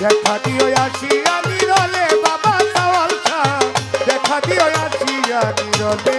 দেখা দিও আসিয়া নিরলে বাবা সাওয়াল খা দেখা দিও আসিয়া নিরলে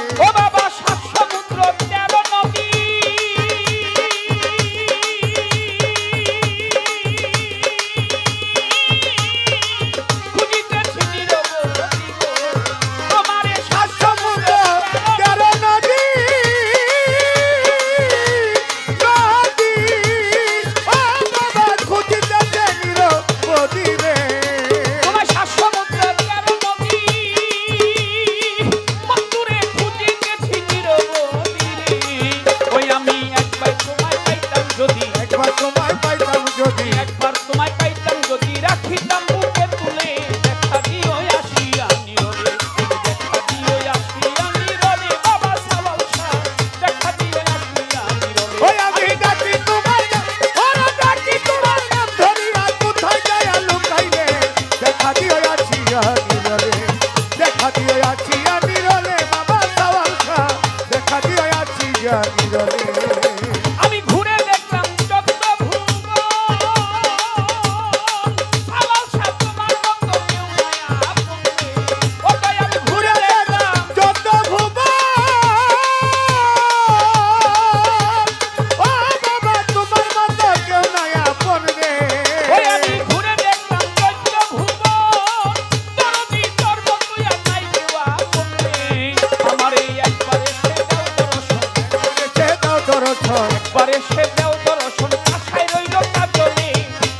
এসে দেও দর্শন, আশায় রইল কাজনী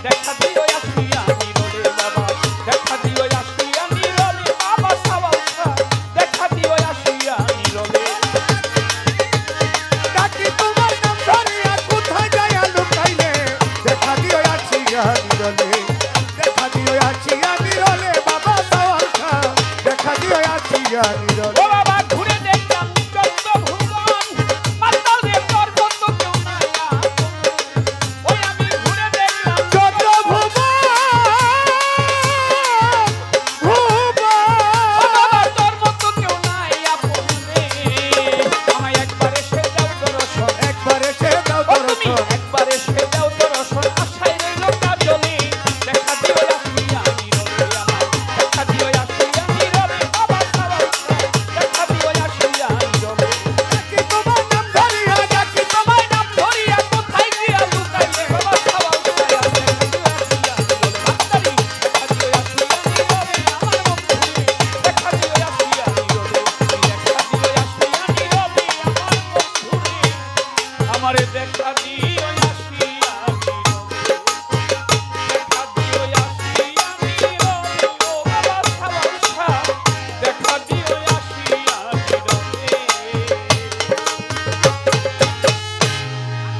দেখা দিও আসবি আমি রোলে বাবা, দেখা দিও আসবি আমি রোলে বাবা সাবাসা, দেখা দিও আসবি আমি রোলে ডাকি তোমার নাম ধরিয়া কোথায় যাইয়া লুকাইলে? দেখা দিও আসি আমি রোলে দেখা দিও আসি আমি রোলে বাবা সাবাসা, দেখা দিও আসি আমি রোলে আমার দেখা দিয়ে